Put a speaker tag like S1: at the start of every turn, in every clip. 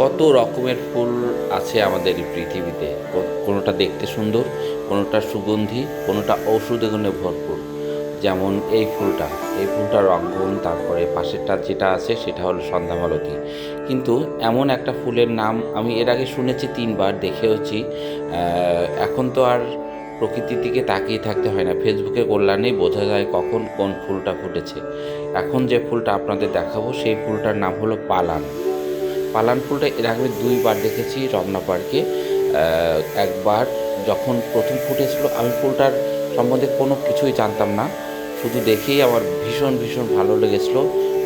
S1: কত রকমের ফুল আছে আমাদের এই পৃথিবীতে? কোনোটা দেখতে সুন্দর, কোনোটা সুগন্ধি, কোনোটা ঔষধি গুণে ভরপুর। যেমন এই ফুলটা। এই ফুলটা রঙ্গন তারপরে পাশেরটা যেটা আছে সেটা হলো সন্ধ্যামালতী কিন্তু এমন একটা ফুলের নাম আমি এর আগে শুনেছি, তিনবার দেখেওছি। এখন তো আর প্রকৃতির দিকে তাকিয়ে থাকতে হয় না। ফেসবুকে কল্যাণেই বোঝা যায় কখন কোন ফুলটা ফুটেছে। এখন যে ফুলটা আপনাদের দেখাবো, সেই ফুলটার নাম হলো পালান। পালান ফুলটা এর আগে দুইবার দেখেছি রমনা পার্কে। একবার যখন প্রথম ফুটেছিল আমি ফুলটার সম্বন্ধে কোনো কিছুই জানতাম না। শুধু দেখেই আমার ভীষণ ভীষণ ভালো লেগেছিলো।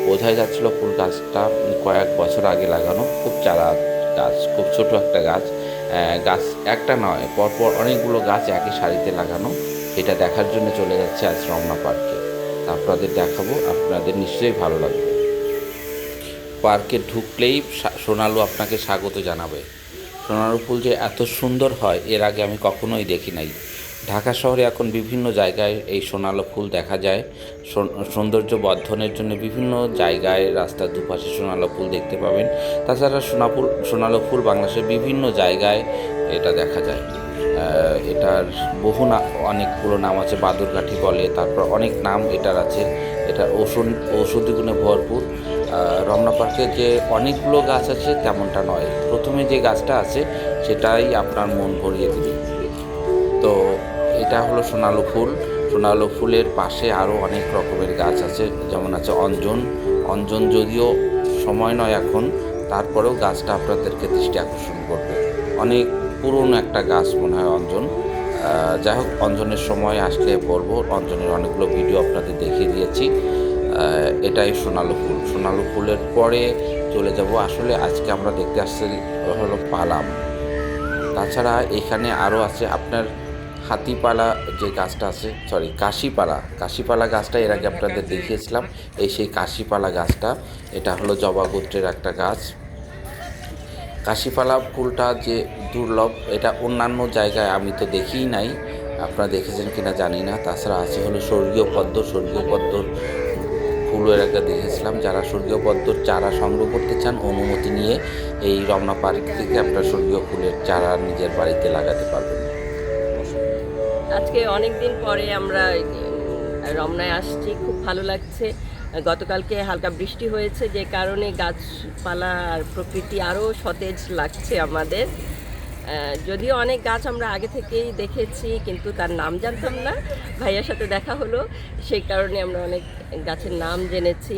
S1: বোঝাই যাচ্ছিল ফুল গাছটা কয়েক বছর আগে লাগানো। খুব চারা গাছ, খুব ছোট একটা গাছ। গাছ একটা নয়, পরপর অনেকগুলো গাছ একই সারিতে লাগানো। এটা দেখার জন্য চলে যাচ্ছে আজ রমনা পার্কে। আপনাদের দেখাবো, আপনাদের নিশ্চয়ই ভালো লাগবে। পার্কে ঢুকলেই সোনালু আপনাকে স্বাগত জানাবে। সোনালু ফুল যে এত সুন্দর হয়, এর আগে আমি কখনোই দেখি নাই। ঢাকা শহরে এখন বিভিন্ন জায়গায় এই সোনালো ফুল দেখা যায়। সৌন্দর্য বর্ধনের জন্য বিভিন্ন জায়গায় রাস্তার দুপাশে সোনালো ফুল দেখতে পাবেন। তাছাড়া সোনাফুল সোনালো ফুল বাংলাদেশের বিভিন্ন জায়গায় এটা দেখা যায়। এটার বহু না অনেকগুলো নাম আছে বাদুরকাঠি বলে, তারপর অনেক নাম এটার আছে। এটা ঔষধ ঔষধি গুণে ভরপুর। রমনা পার্কে যে অনেকগুলো গাছ আছে তেমনটা নয়। প্রথমে যে গাছটা আছে সেটাই আপনার মন ভরিয়ে দেবে। তো এটা হলো সোনালু ফুল। সোনালু ফুলের পাশে আরও অনেক রকমের গাছ আছে, যেমন আছে অঞ্জন। অঞ্জন যদিও সময় নয় এখন, তারপরেও গাছটা আপনাদেরকে দৃষ্টি আকর্ষণ করবে। অনেক পুরনো একটা গাছ মনে হয় অঞ্জন। যাই হোক, অঞ্জনের সময় আসলে বলব, অঞ্জনের অনেকগুলো ভিডিও আপনাদের দেখিয়ে দিয়েছি। এটাই সোনালু ফুল। সোনালু ফুলের পরে চলে যাব। আসলে আজকে আমরা দেখতে আসছি হলো পালাম। তাছাড়া এখানে আরও আছে আপনার হাতিপালা যে গাছটা আছে সরি কাশিপালা। কাশিপালা গাছটা এর আগে আপনাদের দেখিয়েছিলাম। এই সেই কাশিপালা গাছটা, এটা হলো জবা গোত্রের একটা গাছ। কাশিপালা ফুলটা যে দুর্লভ, এটা অন্যান্য জায়গায় আমি তো দেখিই নাই। আপনারা দেখেছেন কিনা জানি না। তাছাড়া আছে হলো স্বর্গীয় পদ্ম। স্বর্গীয় পদ্মর ফুল এর আগে দেখেছিলাম, যারা স্বর্গীয় পদ্মর চারা সংগ্রহ করতে চান, অনুমতি নিয়ে এই রমনা পার্ক থেকে আপনার স্বর্গীয় ফুলের চারা নিজের বাড়িতে লাগাতে পারবেন
S2: আজকে অনেক দিন পরে আমরা রমনায় আসছি, খুব ভালো লাগছে। গতকালকে হালকা বৃষ্টি হয়েছে, যে কারণে গাছপালা আর প্রকৃতি আরও সতেজ লাগছে আমাদের। যদিও অনেক গাছ আমরা আগে থেকেই দেখেছি কিন্তু তার নাম জানতাম না। ভাইয়ার সাথে দেখা হলো সেই কারণে আমরা অনেক গাছের নাম জেনেছি।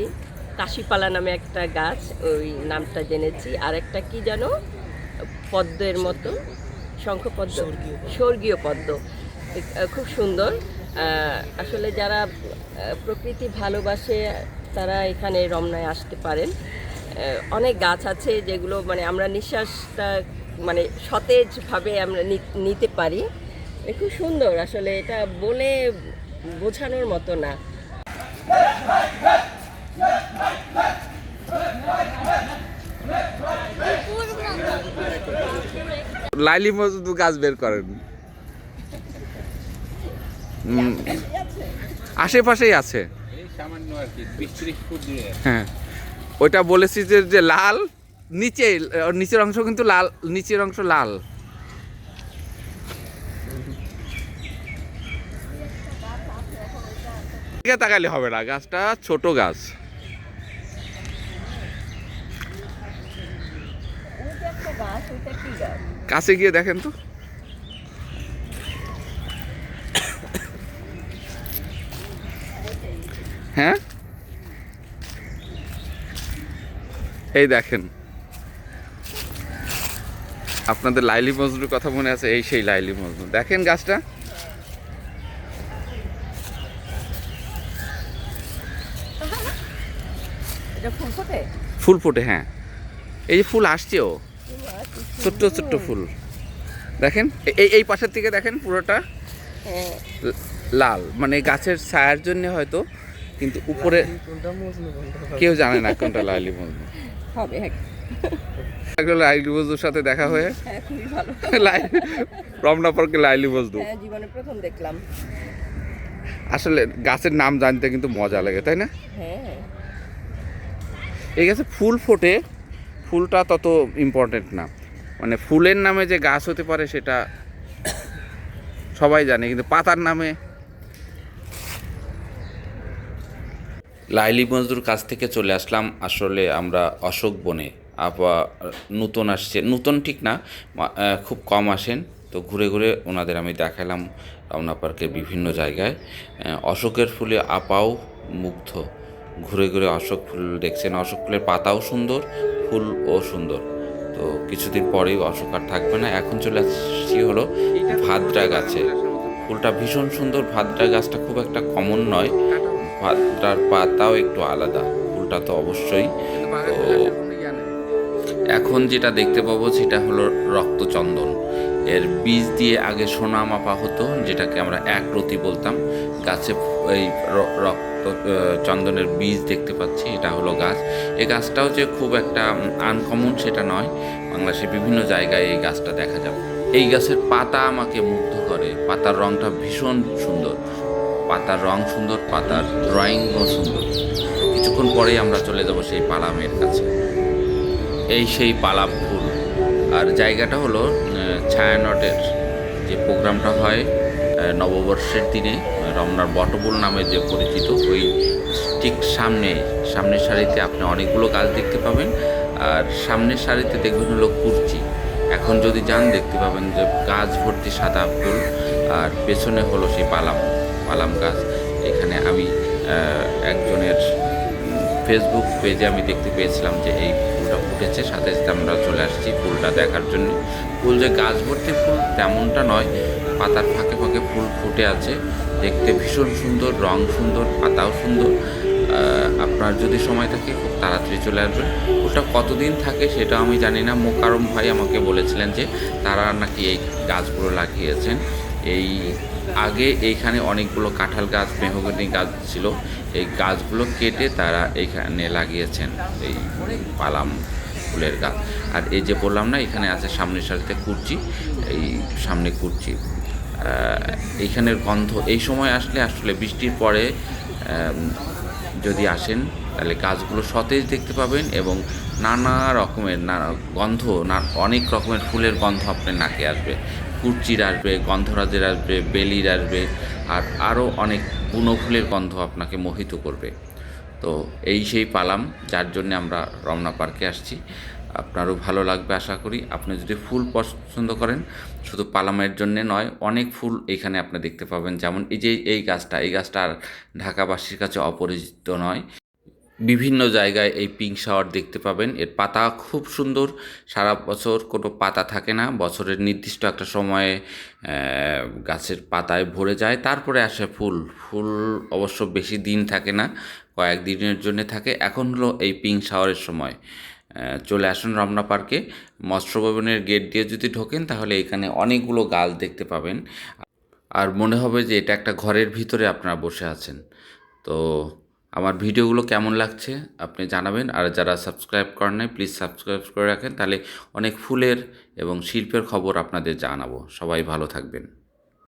S2: কাশিপালা নামে একটা গাছ ওই নামটা জেনেছি। আর একটা কি যেন পদ্মের মতো শঙ্খপদ্ম। স্বর্গীয় পদ্ম। খুব সুন্দর। আসলে যারা প্রকৃতি ভালোবাসে তারা এখানে রমনায় আসতে পারেন। অনেক গাছ আছে যেগুলো মানে আমরা নিঃশ্বাসটা মানে সতেজভাবে আমরা নি- নিতে পারি। খুব সুন্দর আসলে এটা বলে বোঝানোর মতো না।
S3: লাইলি মজদু গাছ বের করেন। আশেপাশেই আছে। হ্যাঁ। ওইটা বলেছি যে যে লাল নিচে নিচের অংশ কিন্তু লাল, নিচের অংশ লাল। তাকালে হবে না, গাছটা ছোট গাছ। কাছে গিয়ে দেখেন তো। হ্যাঁ? এই দেখেন। আপনাদের লাইলি মজনুর কথা মনে আছে? এই সেই লাইলি মজনু দেখেন গাছটা।
S2: ফুল ফোটে?
S3: হ্যাঁ। এই যে ফুল আসছে ও। ছোট্ট ছোট্ট ফুল। দেখেন এই এই পাশের থেকে দেখেন পুরোটা
S2: হ্যাঁ।
S3: লাল। মানে গাছের ছায়ার জন্য হয়তো কিন্তু উপরে কেউ জানে না কোনটা লাইলি মজনু।
S2: হবে।
S3: একটা লাইলি মজনুর সাথে দেখা হয়ে।
S2: হ্যাঁ খুবই ভালো।
S3: রমনা পার্কে লাইলি মজনু
S2: হ্যাঁ জীবনে প্রথম দেখলাম।
S3: আসলে গাছের নাম জানতে কিন্তু মজা লাগে তাই না?
S2: হ্যাঁ।
S3: এই গাছে ফুল ফোটে ফুলটা তত ইম্পর্টেন্ট না। মানে ফুলের নামে যে গাছ হতে পারে সেটা সবাই জানে কিন্তু পাতার নামে।
S1: লাইলি মজদুর কাছ থেকে চলে আসলাম আসলে আমরা অশোক বনে। আপা নতুন আসছে। নতুন ঠিক না খুব কম আসেন। তো ঘুরে ঘুরে ওনাদের আমি দেখালাম রমনা পার্কের বিভিন্ন জায়গায়। অশোকের ফুলে আপাও মুগ্ধ। ঘুরে ঘুরে অশোক ফুল দেখছেন। অশোক ফুলের পাতাও সুন্দর, ফুলও সুন্দর। তো কিছুদিন পরেই অশোক আর থাকবে না। এখন চলে আসছি হলো ভাদ্রা গাছে। ফুলটা ভীষণ সুন্দর। ভাদ্রা গাছটা খুব একটা কমন নয়। ভাদ্রার পাতাও একটু আলাদা। ফুলটা তো অবশ্যই। তো এখন যেটা দেখতে পাবো সেটা হলো রক্তচন্দন। এর বীজ দিয়ে আগে সোনা মাপা হতো, যেটাকে আমরা একরতি বলতাম। গাছে এই রক্ত চন্দনের বীজ দেখতে পাচ্ছি, এটা হলো গাছ। এই গাছটাও যে খুব একটা আনকমন সেটা নয়। বাংলাদেশের বিভিন্ন জায়গায় এই গাছটা দেখা যাবে এই গাছের পাতা আমাকে মুগ্ধ করে। পাতার রংটা ভীষণ সুন্দর। পাতার রং সুন্দর, পাতার ড্রয়িংও সুন্দর। কিছুক্ষণ পরেই আমরা চলে যাব সেই পালামের কাছে। এই সেই পালাম ফুল। আর জায়গাটা হলো ছায়ানটের যে প্রোগ্রামটা হয় নববর্ষের দিনে, রমনার বটবুল নামে যে পরিচিত, ওই ঠিক সামনে, সামনের সারিতে আপনি অনেকগুলো গাছ দেখতে পাবেন। আর সামনের সারিতে দেখবেন হলো কুরচি। এখন যদি যান, দেখতে পাবেন যে গাছ ভর্তি সাদা ফুল, আর পেছনে হলো সেই পালাম পালাম গাছ। এখানে আমি ফেসবুক পেজে আমি দেখতে পেয়েছিলাম যে এই ফুলটা ফুটেছে, সাথে সাথে আমরা চলে আসছি ফুলটা দেখার জন্য। ফুল যে গাছ ভর্তি ফুল তেমনটা নয়, পাতার ফাঁকে ফাঁকে ফুল ফুটে আছে। দেখতে ভীষণ সুন্দর, রং সুন্দর, পাতাও সুন্দর। আপনার যদি সময় থাকে, খুব তাড়াতাড়ি চলে আসবেন। ফুলটা কতদিন থাকে সেটা আমি জানি না। মোকারম ভাই আমাকে বলেছিলেন যে তারা নাকি এই গাছগুলো লাগিয়েছেন। এই আগে এইখানে অনেকগুলো কাঁঠাল গাছ, মেহগনি গাছ ছিল। এই গাছগুলো কেটে তারা এইখানে লাগিয়েছেন, এই পালাম ফুলের গাছ। আর এই যে বললাম না, এখানে আছে সামনের সারিতে কুর্চি, এই সামনে কুর্চি। এইখানের গন্ধ, এই সময় আসলে আসলে বৃষ্টির পরে যদি আসেন, তাহলে গাছগুলো সতেজ দেখতে পাবেন এবং নানা রকমের, নানা গন্ধ, না, অনেক রকমের ফুলের গন্ধ আপনার নাকে আসবে। কুর্চির আসবে, গন্ধরাজের আসবে, বেলির আসবে, আর আরও অনেক বুনো ফুলের গন্ধ আপনাকে মোহিত করবে। তো এই সেই পালাম, যার জন্য আমরা রমনা পার্কে আসছি। আপনারও ভালো লাগবে আশা করি। আপনি যদি ফুল পছন্দ করেন, শুধু পালামের জন্যে নয়, অনেক ফুল এখানে আপনি দেখতে পাবেন। যেমন এই যে এই গাছটা এই গাছটা আর ঢাকাবাসীর কাছে অপরিচিত নয়। বিভিন্ন জায়গায় এই পিঙ্ক শাওয়ার দেখতে পাবেন। এর পাতা খুব সুন্দর। সারা বছর কোনো পাতা থাকে না। বছরের নির্দিষ্ট একটা সময়ে গাছের পাতায় ভরে যায়। তারপরে আসে ফুল। ফুল অবশ্য বেশি দিন থাকে না। কয়েক দিনের জন্য থাকে। এখন হলো এই পিঙ্ক শাওয়ারের সময়। চলে আসুন রমনা পার্কে। মৎস্য ভবনের গেট দিয়ে যদি ঢোকেন, তাহলে এখানে অনেকগুলো গাছ দেখতে পাবেন। আর মনে হবে যে এটা একটা ঘরের ভিতরে আপনারা বসে আছেন। তো আমার ভিডিওগুলো কেমন লাগছে আপনি জানাবেন। আর যারা সাবস্ক্রাইব করেন নাই প্লিজ সাবস্ক্রাইব করে রাখেন। তাহলে অনেক ফুলের এবং শিল্পের খবর আপনাদের জানাব। সবাই ভালো থাকবেন।